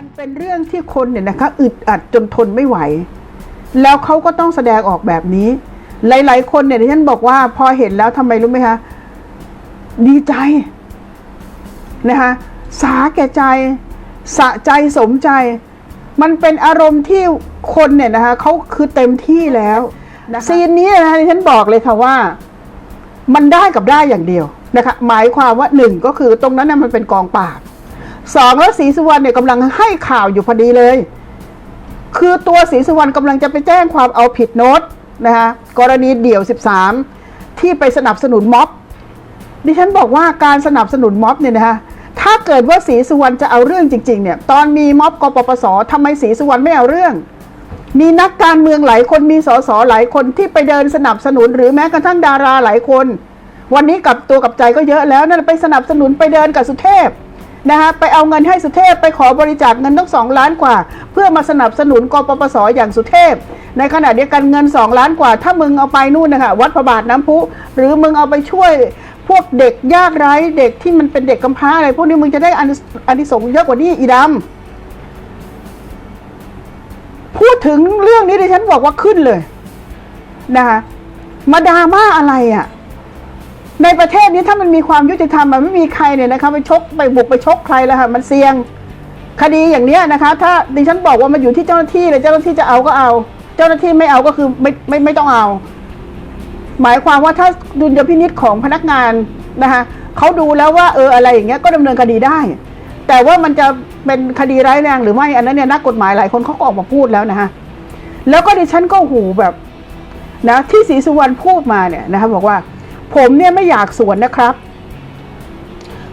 มันเป็นเรื่องที่คนเนี่ยนะคะอึดอัดจนทนไม่ไหว แล้วเขาก็ต้องแสดงออกแบบนี้ หลาย ๆ คนเนี่ยที่ฉันบอกว่าพอเห็นแล้วทำไมรู้ไหมคะดีใจนะคะสาแก่ใจ สะใจสมใจ มันเป็นอารมณ์ที่คนเนี่ยนะคะเขาคือเต็มที่แล้วซีนนี้นะคะที่ฉันบอกเลยค่ะว่า มันได้กับได้อย่างเดียวนะคะ หมายความว่าหนึ่งก็คือตรงนั้นน่ะมันเป็นกองปราบ สองแล้วศรีสุวรรณเนี่ยกำลังให้ข่าวอยู่พอดีเลย คือตัวศรีสุวรรณกำลังจะไปแจ้งความเอาผิดโน้ตนะคะกรณีเดี่ยว 13 ที่ไปสนับสนุนม็อบดิฉันบอกว่าการสนับสนุนม็อบเนี่ยนะคะถ้าเกิดว่าศรีสุวรรณจะเอาเรื่องจริงๆเนี่ยตอนมีม็อบกปปสทำไมศรีสุวรรณไม่เอาเรื่อง มีนักการเมืองหลายคนมีสสหลายคนที่ไปเดินสนับสนุน หรือแม้กระทั่งดาราหลายคน วันนี้กลับตัวกลับใจก็เยอะแล้วนั่นไปสนับสนุนไปเดินกับสุเทพ นะคะไปเอาเงินให้สุเทพไปขอบริจาคเงินตั้งสองล้านกว่า เพื่อมาสนับสนุนกปปสอย่างสุเทพ ในขณะเดียวกันเงิน 2 ล้านกว่า ถ้ามึงเอาไปนู่นนะคะวัดพระบาทน้ำพุ หรือมึงเอาไปช่วยพวกเด็กยากไร้เด็กที่มันเป็นเด็กกำพร้าอะไรพวกนี้มึงจะได้อานิอานิสงส์เยอะกว่านี้อีดำพูดถึงเรื่องนี้ดิฉันบอกว่าขึ้นเลยนะคะมาดราม่าอะไรอะ่ะ ในประเทศนี้ถ้ามันมีความยุติธรรมมันไม่มีใครเนี่ยนะคะไปชกไปบุกไปชกใครแล้วค่ะมันเสี่ยง คดีอย่างเนี้ยนะคะ ถ้าดิฉันบอกว่ามันอยู่ที่เจ้าหน้าที่เลยเจ้าหน้าที่จะเอาก็เอา เจ้าหน้าที่ไม่เอาก็คือไม่ไม่ไม่ต้องเอา หมายความว่าถ้าดุลยพินิษของพนักงานนะคะเขาดูแล้วว่าเอออะไรอย่างเงี้ยก็ดำเนินคดีได้ แต่ว่ามันจะเป็นคดีร้ายแรงหรือไม่อันนั้นเนี่ยนักกฎหมายหลายคนเขาก็ออกมาพูดแล้วนะฮะแล้วก็ดิฉันก็หูแบบนะที่ศรีสุวรรณพูดมาเนี่ยนะคะบอกว่า ผมเนี่ยไม่อยากสวนนะครับ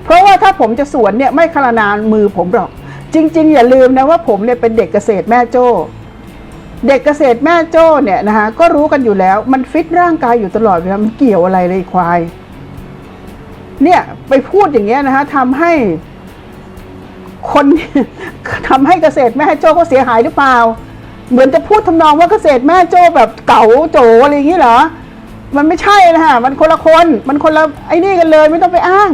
เพราะว่าถ้าผมจะสวนเนี่ยไม่ขนาดมือผมหรอก จริง ๆ อย่าลืมนะว่าผมเนี่ยเป็นเด็กเกษตรแม่โจ้ เด็กเกษตรแม่โจ้เนี่ยนะคะก็รู้กันอยู่แล้ว มันฟิตร่างกายอยู่ตลอดเวลามันเกี่ยวอะไรเลยควาย เนี่ยไปพูดอย่างเงี้ยนะคะทำให้คนทำให้เกษตรแม่โจ้ก็เสียหายหรือเปล่า เหมือนจะพูดทำนองว่าเกษตรแม่โจ้แบบเก๋าโจอะไรอย่างนี้เหรอ มันไม่ใช่นะฮะ มันคนละคน มันคนละไอ้นี่กันเลยไม่ต้องไปอ้าง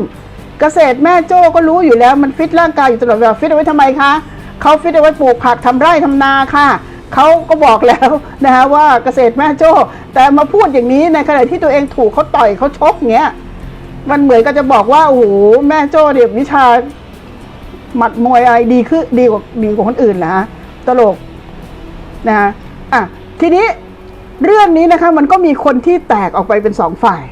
เกษตรแม่โจ้ก็รู้อยู่แล้ว มันฟิตร่างกายอยู่ตลอดเวลาฟิตเอาไว้ทำไมคะเขาฟิตเอาไว้ปลูกผักทำไร่ทำนาค่ะเขาก็บอกแล้วนะฮะว่าเกษตรแม่โจ้ แต่มาพูดอย่างนี้ในขณะที่ตัวเองถูกเขาต่อยเขาชกเงี้ยมันเหมือนกับจะบอกว่าโอ้โหแม่โจ้เนี่ยวิชาหมัดมวยอะไรดีขึ้นดีกว่าดีกว่าคนอื่นนะฮะตลกนะฮะอะทีนี้ เรื่องนี้นะคะมันก็มีคนที่แตกออกไปเป็นสองฝ่าย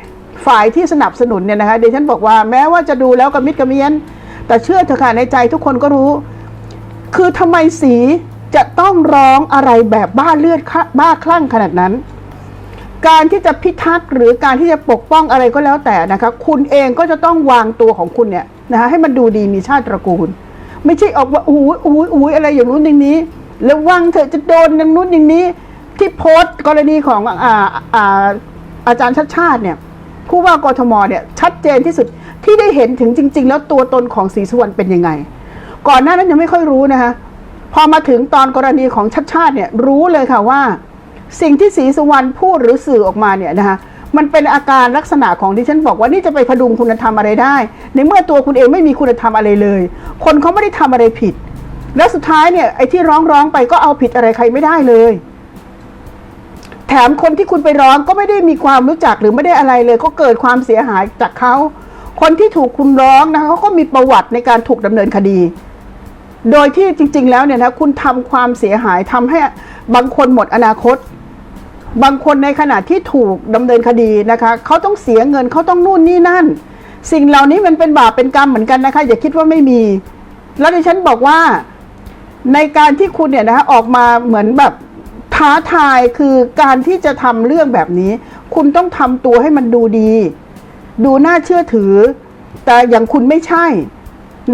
ฝ่ายที่สนับสนุนเนี่ยนะคะเดยวฉันบอกว่าแม้ว่าจะดูแล้วกระมิดกระเมียน แต่เชื่อเถอะค่ะในใจทุกคนก็รู้ คือทำไมสีจะต้องร้องอะไรแบบบ้าเลือดบ้าคลั่งขนาดนั้น การที่จะพิทักษ์หรือการที่จะปกป้องอะไรก็แล้วแต่นะคะคุณเองก็จะต้องวางตัวของคุณเนี่ยนะคะให้มันดูดีมีชาติตระกูล ไม่ใช่ออกว่าอู้ยอู้ยอู้ยอะไรอย่างนู้นอย่างนี้ แล้ววังเถอะจะโดนอย่างนู้นอย่างนี้ ที่โพสต์กรณีของอ่าอ่าอาจารย์ชัดชาติเนี่ยผู้ว่ากทมเนี่ยชัดเจนที่สุดที่ได้เห็นถึงจริง ๆ แล้วตัวตนของศรีสุวรรณเป็นยังไง ก่อนหน้านั้นยังไม่ค่อยรู้นะคะพอมาถึงตอนกรณีของชัดชาติเนี่ยรู้เลยค่ะว่า สิ่งที่ศรีสุวรรณพูดหรือสื่อออกมาเนี่ยนะคะมันเป็นอาการลักษณะของที่ฉันบอกว่านี่จะไปพดุงคุณธรรมอะไรได้ ในเมื่อตัวคุณเองไม่มีคุณธรรมอะไรเลย คนเขาไม่ได้ทำอะไรผิด แล้วสุดท้ายเนี่ยไอ้ที่ร้องร้องไปก็เอาผิดอะไรใครไม่ได้เลย แถมคนที่คุณไปร้องก็ไม่ได้มีความรู้จักหรือไม่ได้อะไรเลย ก็เกิดความเสียหายจากเขาคนที่ถูกคุณร้องนะคะเขาก็มีประวัติในการถูกดำเนินคดี โดยที่จริง ๆ แล้วเนี่ยนะคุณทำความเสียหายทำให้บางคนหมดอนาคต บางคนในขณะที่ถูกดำเนินคดีนะคะเขาต้องเสียเงินเขาต้องนู่นนี่นั่น สิ่งเหล่านี้มันเป็นบาปเป็นกรรมเหมือนกันนะคะ อย่าคิดว่าไม่มี แล้วดิฉันบอกว่าในการที่คุณเนี่ยนะคะออกมาเหมือนแบบ ท้าทายคือการที่จะทำเรื่องแบบนี้ คุณต้องทำตัวให้มันดูดี ดูน่าเชื่อถือ แต่อย่างคุณไม่ใช่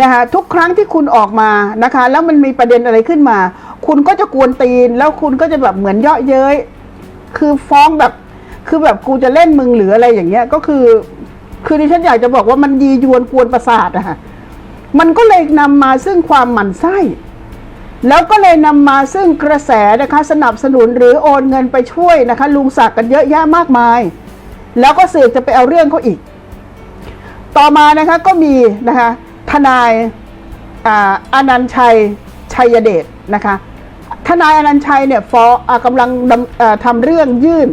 นะคะทุกครั้งที่คุณออกมานะคะ แล้วมันมีประเด็นอะไรขึ้นมา คุณก็จะกวนตีน แล้วคุณก็จะแบบเหมือนเยาะเย้ยคือฟ้องแบบคือแบบกูจะเล่นมึงหรืออะไรอย่างเงี้ยก็คือ คือดิฉันอยากจะบอกว่ามันยียวนกวนประสาทอะค่ะมันก็เลยนำมาซึ่งความหมั่นไส้ แล้วก็เลยนำมาซึ่งกระแสนะคะสนับสนุนหรือโอนเงินไปช่วยนะคะ ลุงศักดิ์กันเยอะแยะมากมาย แล้วก็สืบจะไปเอาเรื่องเขาอีก ต่อมานะคะก็มีนะคะทนายอานันชัยชัยเดชนะคะทนายอนันชัยเนี่ยฟ้องกำลังทำเรื่องยื่น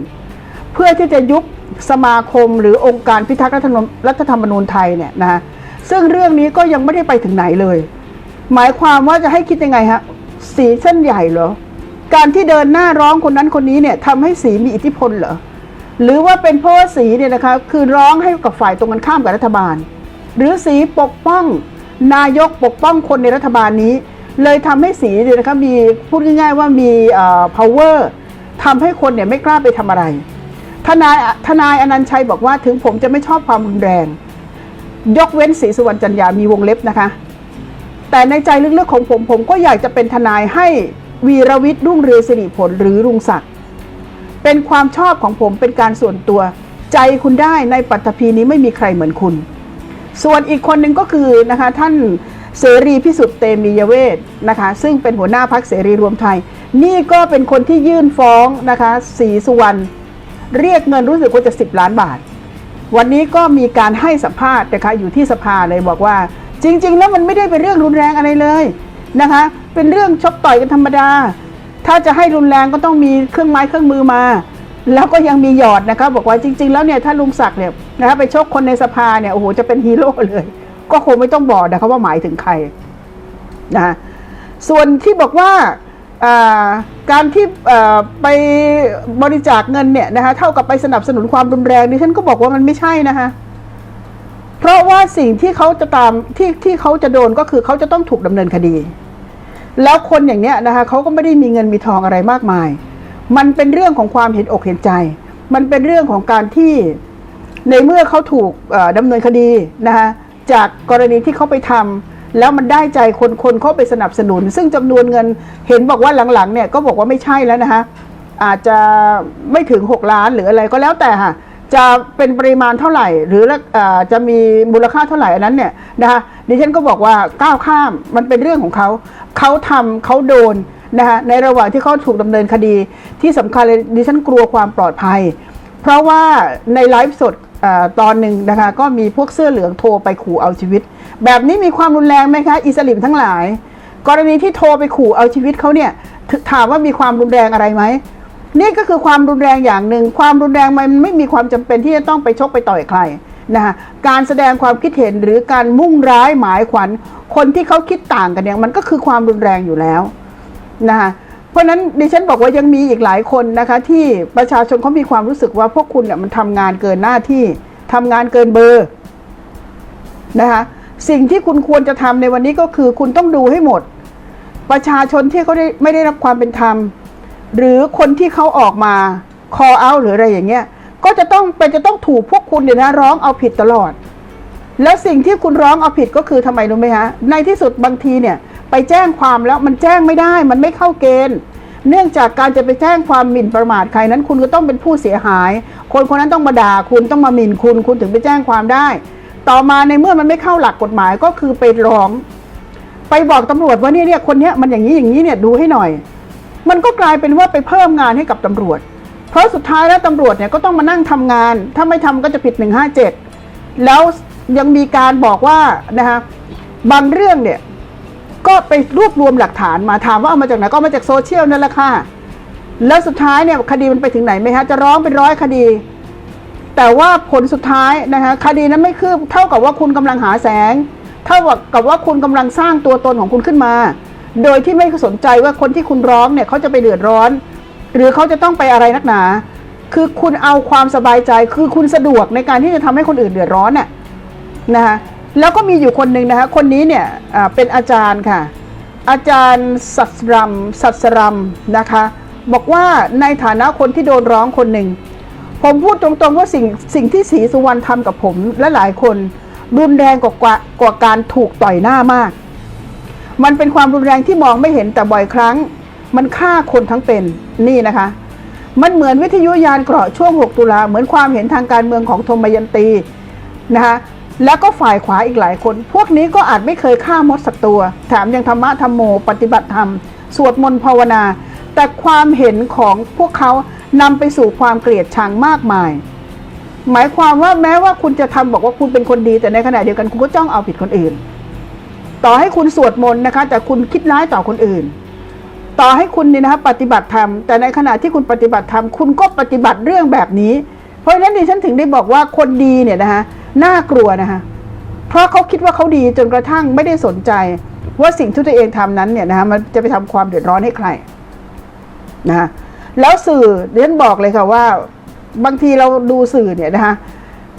เพื่อที่จะยุบสมาคมหรือองค์การพิทักษ์รัฐธรรมนูญรัฐธรรมนูญไทยเนี่ยนะะซึ่งเรื่องนี้ก็ยังไม่ได้ไปถึงไหนเลย หมายความว่าจะให้คิดยังไงฮะ สีเส้นใหญ่เหรอ การที่เดินหน้าร้องคนนั้นคนนี้เนี่ยทำให้สีมีอิทธิพลเหรอ หรือว่าเป็นเพราะว่าสีเนี่ยนะคะคือร้องให้กับฝ่ายตรงกันข้ามกับรัฐบาล หรือสีปกป้องนายกปกป้องคนในรัฐบาลนี้ เลยทำให้สีเนี่ยนะคะมีพูดง่ายๆว่ามีเอ่อ power ทำให้คนเนี่ยไม่กล้าไปทำอะไร ทนายทนายอนันต์ชัยบอกว่าถึงผมจะไม่ชอบความรุนแรง ยกเว้นศรีสุวรรณจันยามีวงเล็บนะคะ แต่ในใจลึกๆของผมผมก็อยากจะเป็นทนายให้วีรวิทย์รุ่งเรืองสิริผลหรือรุงศักดิ์เป็นความชอบของผมเป็นการส่วนตัว ใจคุณได้ในปัตภีนี้ไม่มีใครเหมือนคุณ ส่วนอีกคนหนึ่งก็คือนะคะท่านเสรีพิสุทธิ์เตมียเวทนะคะ ซึ่งเป็นหัวหน้าพักเสรีรวมไทย นี่ก็เป็นคนที่ยื่นฟ้องนะคะศรีสุวรรณเรียกเงินรู้สึกว่าจะ 10 ล้านบาท วันนี้ก็มีการให้สัมภาษณ์นะคะอยู่ที่สภาเลยบอกว่า จริง ๆ แล้วมันไม่ได้เป็นเรื่องรุนแรงอะไรเลยนะคะ เป็นเรื่องชกต่อยกันธรรมดา ถ้าจะให้รุนแรงก็ต้องมีเครื่องไม้เครื่องมือมา แล้วก็ยังมีหยอดนะคะบอกว่าจริง ๆ แล้วเนี่ยถ้าลุงศักดิ์เนี่ยนะคะไปชกคนในสภาเนี่ยโอ้โหจะเป็นฮีโร่เลย ก็คงไม่ต้องบอกนะคะว่าหมายถึงใครนะะส่วนที่บอกว่าการที่ไปบริจาคเงินเนี่ยนะคะเท่ากับไปสนับสนุนความรุนแรงดิฉันก็บอกว่ามันไม่ใช่นะคะ เพราะว่าสิ่งที่เขาจะตามที่ที่เขาจะโดนก็คือเขาจะต้องถูกดำเนินคดี แล้วคนอย่างเนี้ยนะคะเขาก็ไม่ได้มีเงินมีทองอะไรมากมาย มันเป็นเรื่องของความเห็นอกเห็นใจ มันเป็นเรื่องของการที่ในเมื่อเขาถูกดำเนินคดีนะคะจากกรณีที่เขาไปทำแล้วมันได้ใจคนคนเขาไปสนับสนุน ซึ่งจำนวนเงินเห็นบอกว่าหลังๆเนี่ยก็บอกว่าไม่ใช่แล้วนะคะอาจจะไม่ถึง 6 ล้านหรืออะไรก็แล้วแต่ค่ะ จะเป็นปริมาณเท่าไหร่ หรืออ่อจะมีมูลค่าเท่าไหร่อันนั้นเนี่ยนะคะดิฉันก็บอกว่าก้าวข้ามมันเป็นเรื่องของเขาเขาทำเขาโดนนะคะในระหว่างที่เขาถูกดำเนินคดีที่สำคัญเลยดิฉันกลัวความปลอดภัย เพราะว่าในไลฟ์สดอตอนหนึ่งนะคะก็มีพวกเสื้อเหลืองโทรไปขู่เอาชีวิต แบบนี้มีความรุนแรงไหมคะอิสลิมทั้งหลาย กรณีที่โทรไปขู่เอาชีวิตเขาเนี่ยถามว่ามีความรุนแรงอะไรไหม นี่ก็คือความรุนแรงอย่างหนึ่ง ความรุนแรงมันไม่มีความจำเป็นที่จะต้องไปชกไปต่อยใครนะคะการแสดงความคิดเห็นหรือการมุ่งร้ายหมายขวัญ คนที่เขาคิดต่างกันเนี่ยมันก็คือความรุนแรงอยู่แล้วนะคะเพราะฉะนั้นดิฉันบอกว่ายังมีอีกหลายคนนะคะ ที่ประชาชนเขามีความรู้สึกว่าพวกคุณเนี่ยมันทำงานเกินหน้าที่ทำงานเกินเบอร์นะคะสิ่งที่คุณควรจะทำในวันนี้ก็คือคุณต้องดูให้หมด ประชาชนที่เขาได้ไม่ได้รับความเป็นธรรม หรือคนที่เขาออกมา call out หรืออะไรอย่างเงี้ย ก็จะต้องเป็นจะต้องถูกพวกคุณเนี่ยนะร้องเอาผิดตลอด แล้วสิ่งที่คุณร้องเอาผิดก็คือทำไมรู้ไหมฮะ ในที่สุดบางทีเนี่ยไปแจ้งความแล้วมันแจ้งไม่ได้ มันไม่เข้าเกณฑ์ เนื่องจากการจะไปแจ้งความหมิ่นประมาทใครนั้น คุณก็ต้องเป็นผู้เสียหาย คนคนนั้นต้องมาด่าคุณต้องมาหมิ่นคุณ คุณถึงไปแจ้งความได้ ต่อมาในเมื่อมันไม่เข้าหลักกฎหมายก็คือไปร้อง ไปบอกตำรวจว่าเนี่ยเนี่ยคนเนี้ยมันอย่างนี้อย่างนี้เนี่ยดูให้หน่อย มันก็กลายเป็นว่าไปเพิ่มงานให้กับตำรวจ เพราะสุดท้ายแล้วตำรวจเนี่ยก็ต้องมานั่งทำงาน ถ้าไม่ทำก็จะผิด 157 แล้วยังมีการบอกว่านะคะบางเรื่องเนี่ยก็ไปรวบรวมหลักฐานมาถามว่าเอามาจากไหนก็มาจากโซเชียลนั่นแหละค่ะแล้วสุดท้ายเนี่ยคดีมันไปถึงไหนไหมคะจะร้องเป็นร้อยคดี แต่ว่าผลสุดท้ายนะคะคดีนั้นไม่คืบเท่ากับว่าคุณกำลังหาแสง เท่ากับว่าคุณกำลังสร้างตัวตนของคุณขึ้นมา โดยที่ไม่สนใจว่าคนที่คุณร้องเนี่ยเขาจะไปเดือดร้อน หรือเขาจะต้องไปอะไรนักหนา คือคุณเอาความสบายใจ คือคุณสะดวกในการที่จะทำให้คนอื่นเดือดร้อนน่ะนะคะแล้วก็มีอยู่คนหนึ่งนะคะคนนี้เนี่ยเป็นอาจารย์ค่ะ อาจารย์สัสรัมสัสรัมนะคะ บอกว่าในฐานะคนที่โดนร้องคนหนึ่งผมพูดตรงๆว่าสิ่งสิ่งที่ศรีสุวรรณทำกับผมและหลายคน รุนแรงกว่ากว่าการถูกต่อยหน้ามาก มันเป็นความรุนแรงที่มองไม่เห็นแต่บ่อยครั้ง มันฆ่าคนทั้งเป็นนี่นะคะ มันเหมือนวิทยุยานเกราะช่วง 6 ตุลาเหมือนความเห็นทางการเมืองของธมยันตีนะคะแล้วก็ฝ่ายขวาอีกหลายคน พวกนี้ก็อาจไม่เคยฆ่ามดสักตัว แถมยังธรรมะธรรมโม ปฏิบัติธรรม สวดมนต์ภาวนา แต่ความเห็นของพวกเขานำไปสู่ความเกลียดชังมากมาย หมายความว่าแม้ว่าคุณจะทำบอกว่าคุณเป็นคนดีแต่ในขณะเดียวกันคุณก็จ้องเอาผิดคนอื่น ต่อให้คุณสวดมนต์นะคะ แต่คุณคิดร้ายต่อคนอื่น ต่อให้คุณเนี่ยนะคะปฏิบัติธรรม แต่ในขณะที่คุณปฏิบัติธรรมคุณก็ปฏิบัติเรื่องแบบนี้ เพราะฉะนั้นดิฉันถึงได้บอกว่าคนดีเนี่ยนะคะน่ากลัวนะคะเพราะเขาคิดว่าเขาดีจนกระทั่งไม่ได้สนใจ ว่าสิ่งที่ตัวเองทำนั้นเนี่ยนะคะมันจะไปทำความเดือดร้อนให้ใครนะคะแล้วสื่อดิฉันบอกเลยค่ะว่า บางทีเราดูสื่อเนี่ยนะคะ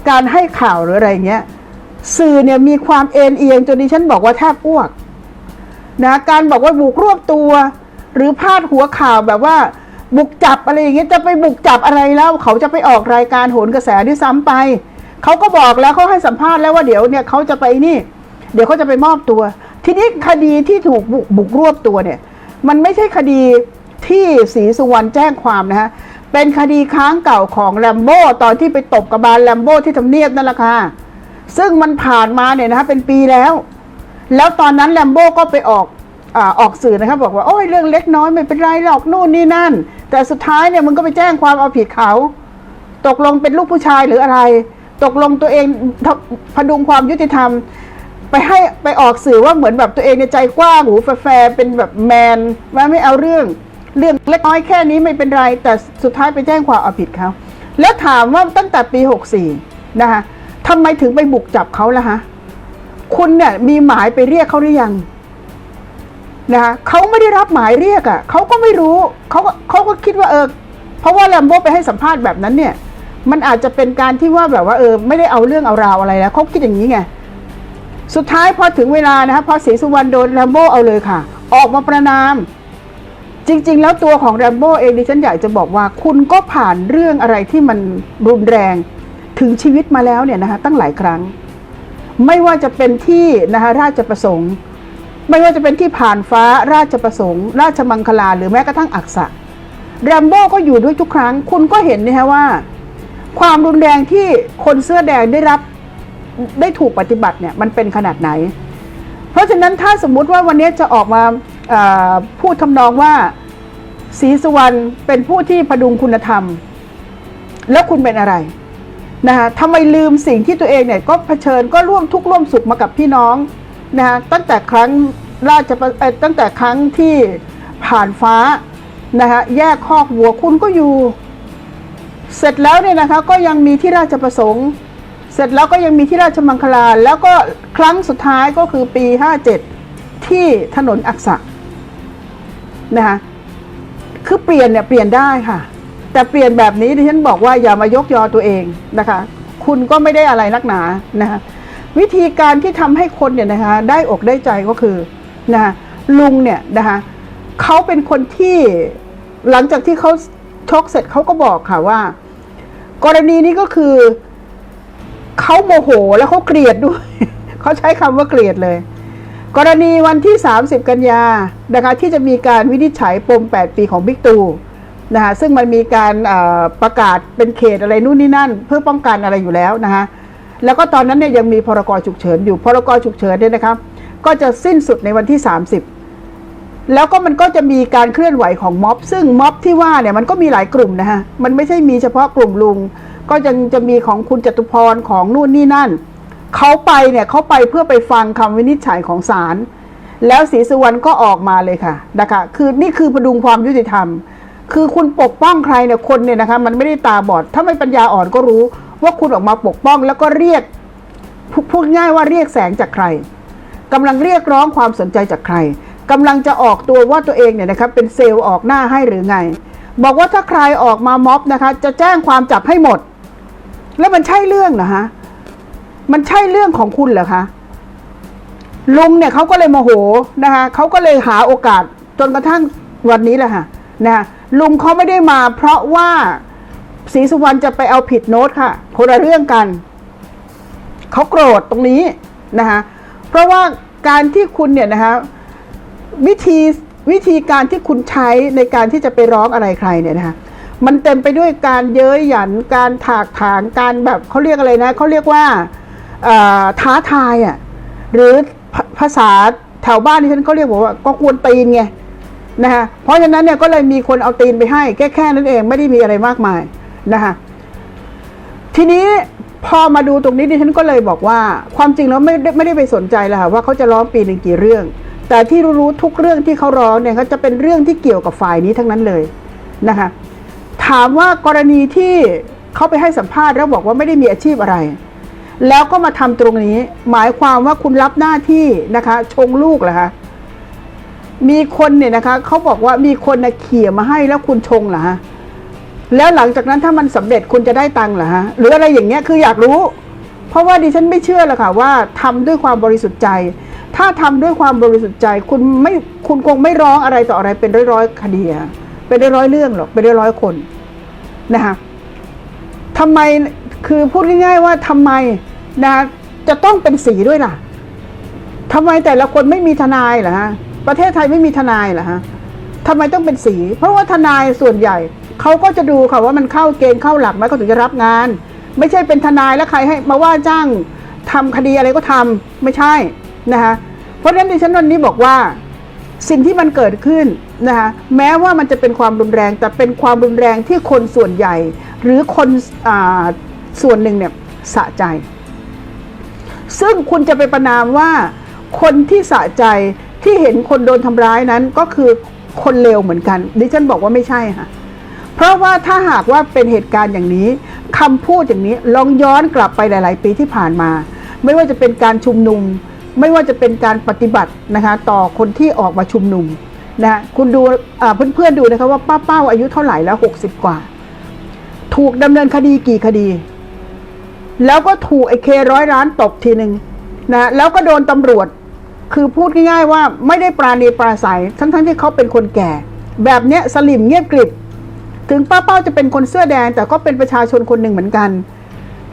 การให้ข่าวหรืออะไรเงี้ย สื่อเนี่ยมีความเอ็นเอียงจนดิฉันบอกว่าแทบอ้วกนะการบอกว่าบุกรวบตัว หรือพาดหัวข่าวแบบว่า บุกจับอะไรอย่างเงี้ยจะไปบุกจับอะไรแล้วเขาจะไปออกรายการโหนกระแสด้วยซ้ำไปเขาก็บอกแล้วเขาให้สัมภาษณ์แล้วว่าเดี๋ยวเนี่ยเขาจะไปนี่ เดี๋ยวเขาจะไปมอบตัว ทีนี้คดีที่ถูกบุกบุกรวบตัวเนี่ย มันไม่ใช่คดีที่ศรีสุวรรณแจ้งความนะฮะเป็นคดีค้างเก่าของแลมโบ้ตอนที่ไปตบกระบาลแลมโบ้ที่ทำเนียบนั่นแหละค่ะ ซึ่งมันผ่านมาเนี่ยนะคะเป็นปีแล้ว แล้วตอนนั้นแลมโบ้ก็ไปออกอออกสื่อนะครับบอกว่าโอ้ยเรื่องเล็กน้อยไม่เป็นไรหรอกนู่นนี่นั่น แต่สุดท้ายเนี่ยมันก็ไปแจ้งความเอาผิดเขา ตกลงเป็นลูกผู้ชายหรืออะไร ตกลงตัวเองพดุงความยุติธรรม ไปให้ไปออกสื่อว่าเหมือนแบบตัวเองในใจกว้างหูแฟร์เป็นแบบแมนว่าไม่เอาเรื่องเรื่องเล็กน้อยแค่นี้ไม่เป็นไร แต่สุดท้ายไปแจ้งความเอาผิดเขาแล้วถามว่าตั้งแต่ปี 64 นะคะ ทำไมถึงไปบุกจับเขาล่ะฮะ คุณเนี่ยมีหมายไปเรียกเขาหรือยังนะคะเขาไม่ได้รับหมายเรียกอะ่ะเขาก็ไม่รู้เขาก็เขาก็คิดว่าเออเพราะว่าแลมโบ้ไปให้สัมภาษณ์แบบนั้นเนี่ย มันอาจจะเป็นการที่ว่าแบบว่าเออไม่ได้เอาเรื่องเอาราวอะไรแล้วเขาคิดอย่างนี้ไงสุดท้ายพอถึงเวลานะคะพอศรีสุวรรณโดนแรมโบ้เอาเลยค่ะ ออกมาประนาม จริง ๆ แล้วตัวของแรมโบ้เองดิฉันอยากจะบอกว่าคุณก็ผ่านเรื่องอะไรที่มันรุนแรง ถึงชีวิตมาแล้วเนี่ยนะคะตั้งหลายครั้ง ไม่ว่าจะเป็นที่นะคะราชประสงค์ ไม่ว่าจะเป็นที่ผ่านฟ้าราชประสงค์ ราชมังคลาหรือแม้กระทั่งอักษะแรมโบ้ก็อยู่ด้วยทุกครั้ง คุณก็เห็นนะคะว่า ความรุนแรงที่คนเสื้อแดงได้รับได้ถูกปฏิบัติเนี่ยมันเป็นขนาดไหน เพราะฉะนั้นถ้าสมมุติว่าวันนี้จะออกมาพูดทำนองว่าศรีสุวรรณเป็นผู้ที่พดุงคุณธรรม แล้วคุณเป็นอะไร นะคะทำไมลืมสิ่งที่ตัวเองเนี่ยก็เผชิญก็ร่วมทุกข์ร่วมสุขมากับพี่น้องนะคะตั้งแต่ครั้งราชประตั้งแต่ครั้งที่ผ่านฟ้านะคะแยกคอกวัวคุณก็อยู่ เสร็จแล้วเนี่ยนะคะก็ยังมีที่ราชประสงค์ เสร็จแล้วก็ยังมีที่ราชมังคลาแล้วก็ครั้งสุดท้ายก็คือปี 57 ที่ถนนอักษะนะคะคือเปลี่ยนเนี่ยเปลี่ยนได้ค่ะ แต่เปลี่ยนแบบนี้ดิฉันบอกว่าอย่ามายกยอตัวเองนะคะ คุณก็ไม่ได้อะไรนักหนานะคะวิธีการที่ทำให้คนเนี่ยนะคะได้อกได้ใจก็คือนะคะลุงเนี่ยนะคะเขาเป็นคนที่หลังจากที่เขาชกเสร็จเขาก็บอกค่ะว่า กรณีนี้ก็คือเขาโมโหแล้วเขาเกลียดด้วยเขาใช้คำว่าเกลียดเลย กรณีวันที่ 30 กันยานะคะที่จะมีการวินิจฉัยปม 8 ปีของบิ๊กตู นะคะซึ่งมันมีการประกาศเป็นเขตอะไรนู่นนี่นั่น เพื่อป้องกันอะไรอยู่แล้วนะคะแล้วก็ตอนนั้นเนี่ยยังมีพรกฉุกเฉินอยู่พรกฉุกเฉินเนี่ยนะครับก็จะสิ้นสุดในวันที่ 30 แล้วก็มันก็จะมีการเคลื่อนไหวของม็อบ ซึ่งม็อบที่ว่าเนี่ยมันก็มีหลายกลุ่มนะฮะมันไม่ใช่มีเฉพาะกลุ่มลุง ก็ยังจะมีของคุณจตุพรของนู่นนี่นั่นเขาไปเนี่ยเขาไปเพื่อไปฟังคำวินิจฉัยของศาลแล้วศรีสุวรรณก็ออกมาเลยค่ะนะคะคือนี่คือประดุงความยุติธรรม คือคุณปกป้องใครเนี่ยคนเนี่ยนะคะมันไม่ได้ตาบอด ถ้าไม่ปัญญาอ่อนก็รู้ ว่าคุณออกมาปกป้องแล้วก็เรียกพูดง่ายว่าเรียกแสงจากใครกำลังเรียกร้องความสนใจจากใครกำลังจะออกตัวว่าตัวเองเนี่ยนะครับเป็นเซลล์ออกหน้าให้หรือไง บอกว่าถ้าใครออกมาม็อบนะคะ จะแจ้งความจับให้หมด แล้วมันใช่เรื่องเหรอฮะมันใช่เรื่องของคุณเหรอคะลุงเนี่ยเขาก็เลยโมโหนะคะเขาก็เลยหาโอกาสจนกระทั่งวันนี้แหละค่ะนะคะ ลุงเขาไม่ได้มา เพราะว่าศรีสุวรรณจะไปเอาผิดโน้ตค่ะคนละเรื่องกัน เขาโกรธตรงนี้นะคะเพราะว่าการที่คุณเนี่ยนะคะวิธีวิธีการที่คุณใช้ในการที่จะไปร้องอะไรใครเนี่ยนะคะมันเต็มไปด้วยการเย้ยหยันการถากถางการแบบเขาเรียกอะไรนะเขาเรียกว่าท้าทายอะหรือภาษาแถวบ้านที่ฉันเขาเรียกว่าก็ควรตีนไง นะคะเพราะฉะนั้นเนี่ยก็เลยมีคนเอาตีนไปให้แค่แค่นั้นเองไม่ได้มีอะไรมากมายนะคะทีนี้พอมาดูตรงนี้ดิฉันก็เลยบอกว่า ความจริงแล้วไม่ได้ไม่ได้ไปสนใจเลยค่ะว่าเขาจะร้องปีหนึ่งกี่เรื่อง แต่ที่รู้ๆทุกเรื่องที่เขาร้องเนี่ยเขาจะเป็นเรื่องที่เกี่ยวกับฝ่ายนี้ทั้งนั้นเลยนะคะถามว่ากรณีที่เขาไปให้สัมภาษณ์แล้วบอกว่าไม่ได้มีอาชีพอะไร แล้วก็มาทำตรงนี้ หมายความว่าคุณรับหน้าที่นะคะ ชงลูกเหรอคะ มีคนเนี่ยนะคะเขาบอกว่ามีคนนะเขี่ยมาให้แล้วคุณชงเหรอฮะแล้วหลังจากนั้นถ้ามันสำเร็จคุณจะได้ตังค์เหรอฮะหรืออะไรอย่างเงี้ยคืออยากรู้ เพราะว่าดิฉันไม่เชื่อหรอกค่ะว่าทำด้วยความบริสุทธิ์ใจ ถ้าทำด้วยความบริสุทธิ์ใจ คุณไม่คุณคงไม่ร้องอะไรต่ออะไรเป็นร้อยๆคดีเป็นร้อยๆเรื่องหรอกเป็นร้อยๆคนนะคะทำไมคือพูดง่ายๆว่าทำไมนะจะต้องเป็นสีด้วยล่ะทำไมแต่ละคนไม่มีทนายเหรอฮะ ประเทศไทยไม่มีทนายเหรอฮะทำไมต้องเป็นสี เพราะว่าทนายส่วนใหญ่เขาก็จะดูค่ะว่ามันเข้าเกณฑ์เข้าหลักไหมเขาถึงจะรับงาน ไม่ใช่เป็นทนายแล้วใครให้มาว่าจ้างทำคดีอะไรก็ทำไม่ใช่นะคะเพราะฉะนั้นดิฉันวันนี้บอกว่าสิ่งที่มันเกิดขึ้นนะคะแม้ว่ามันจะเป็นความรุนแรงแต่เป็นความรุนแรงที่คนส่วนใหญ่ หรือคนอส่วนหนึ่งเนี่ยสะใจ ซึ่งคุณจะไปประนามว่าคนที่สะใจ ที่เห็นคนโดนทำร้ายนั้นก็คือคนเลวเหมือนกันดิฉันบอกว่าไม่ใช่ค่ะ เพราะว่าถ้าหากว่าเป็นเหตุการณ์อย่างนี้คำพูดอย่างนี้ลองย้อนกลับไปหลาย ๆ ปีที่ผ่านมา ไม่ว่าจะเป็นการชุมนุม ไม่ว่าจะเป็นการปฏิบัตินะคะต่อคนที่ออกมาชุมนุมนะคุณดูเพื่อนๆดูนะคะว่าป้าเป้าอายุเท่าไหร่แล้ว 60 กว่า ถูกดำเนินคดีกี่คดี แล้วก็ถูกไอ้เคร้อยล้านตบทีหนึ่งนะแล้วก็โดนตำรวจ คือพูดง่ายๆว่าไม่ได้ปราณีปราศัยทั้งๆที่เขาเป็นคนแก่ แบบเนี้ยสลิมเงียบกริบ ถึงป้าเป้าจะเป็นคนเสื้อแดง แต่ก็เป็นประชาชนคนหนึ่งเหมือนกัน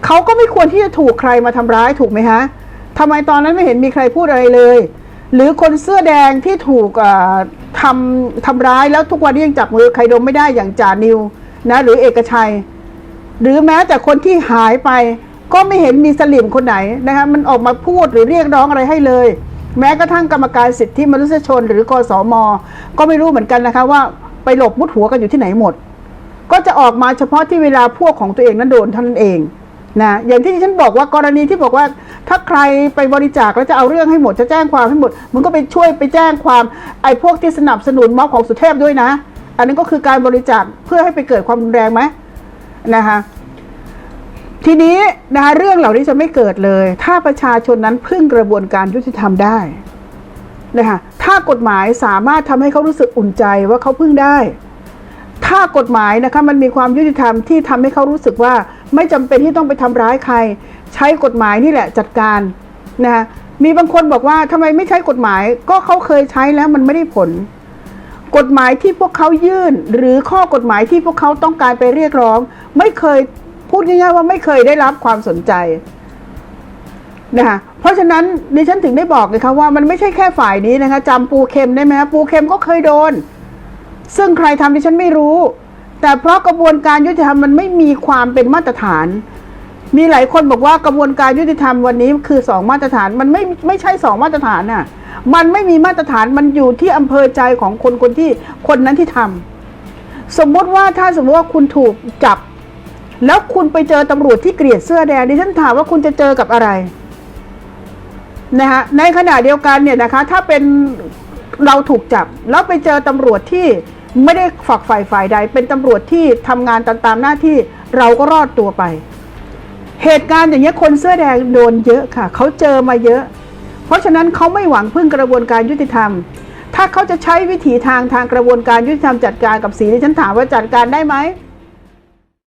เขาก็ไม่ควรที่จะถูกใครมาทำร้ายถูกไหมฮะทำไมตอนนั้นไม่เห็นมีใครพูดอะไรเลย หรือคนเสื้อแดงที่ถูกทำทำร้ายแล้วทุกวันนี้ยังจับมือใครดมไม่ได้อย่างจ่านิวนะหรือเอกชัย หรือแม้แต่คนที่หายไป ก็ไม่เห็นมีสลิมคนไหนนะคะมันออกมาพูดหรือเรียกร้องอะไรให้เลย แม้กระทั่งกรรมการสิทธิมนุษยชน หรือกสม ก็ไม่รู้เหมือนกันนะคะว่าไปหลบมุดหัวกันอยู่ที่ไหนหมด ก็จะออกมาเฉพาะที่เวลาพวกของตัวเองนั้นโดนเท่านั้นเองนะอย่างที่ฉันบอกว่ากรณีที่บอกว่าถ้าใครไปบริจาคแล้วจะเอาเรื่องให้หมดจะแจ้งความให้หมดมันก็ไปช่วยไปแจ้งความไอ้พวกที่สนับสนุนม็อบของสุเทพด้วยนะ อันนั้นก็คือการบริจาคเพื่อให้ไปเกิดความรุนแรงไหมนะคะ ทีนี้นะคะเรื่องเหล่านี้จะไม่เกิดเลย ถ้าประชาชนนั้นพึ่งกระบวนการยุติธรรมได้นะคะถ้ากฎหมายสามารถทำให้เขารู้สึกอุ่นใจว่าเขาพึ่งได้ ถ้ากฎหมายนะคะมันมีความยุติธรรมที่ทำให้เขารู้สึกว่าไม่จำเป็นที่ต้องไปทำร้ายใคร ใช้กฎหมายนี่แหละจัดการนะคะมีบางคนบอกว่าทำไมไม่ใช้กฎหมายก็เขาเคยใช้แล้วมันไม่ได้ผล กฎหมายที่พวกเขายื่น หรือข้อกฎหมายที่พวกเขาต้องการไปเรียกร้อง ไม่เคย พูดง่ายๆว่าไม่เคยได้รับความสนใจนะคะเพราะฉะนั้นดิฉันถึงได้บอกเลยค่ะว่ามันไม่ใช่แค่ฝ่ายนี้นะคะจำปูเข็มได้ไหมคะปูเข็มก็เคยโดน ซึ่งใครทำดิฉันไม่รู้ แต่เพราะกระบวนการยุติธรรมมันไม่มีความเป็นมาตรฐาน มีหลายคนบอกว่ากระบวนการยุติธรรมวันนี้คือสองมาตรฐานมันไม่ไม่ใช่สองมาตรฐานน่ะมันไม่มีมาตรฐานมันอยู่ที่อำเภอใจของคนคนที่คนนั้นที่ทำสมมติว่าถ้าสมมติว่าคุณถูกจับ แล้วคุณไปเจอตำรวจที่เกลียดเสื้อแดงดิฉันถามว่าคุณจะเจอกับอะไรนะคะในขณะเดียวกันเนี่ยนะคะถ้าเป็นเราถูกจับ แล้วไปเจอตำรวจที่ไม่ได้ฝักฝ่ายฝ่ายใด เป็นตำรวจที่ทำงานตามตามหน้าที่เราก็รอดตัวไป เหตุการณ์อย่างนี้คนเสื้อแดงโดนเยอะค่ะ เขาเจอมาเยอะ เพราะฉะนั้นเขาไม่หวังพึ่งกระบวนการยุติธรรม ถ้าเขาจะใช้วิถีทางทางกระบวนการยุติธรรมจัดการกับสีดิฉันถามว่าจัดการได้ไหม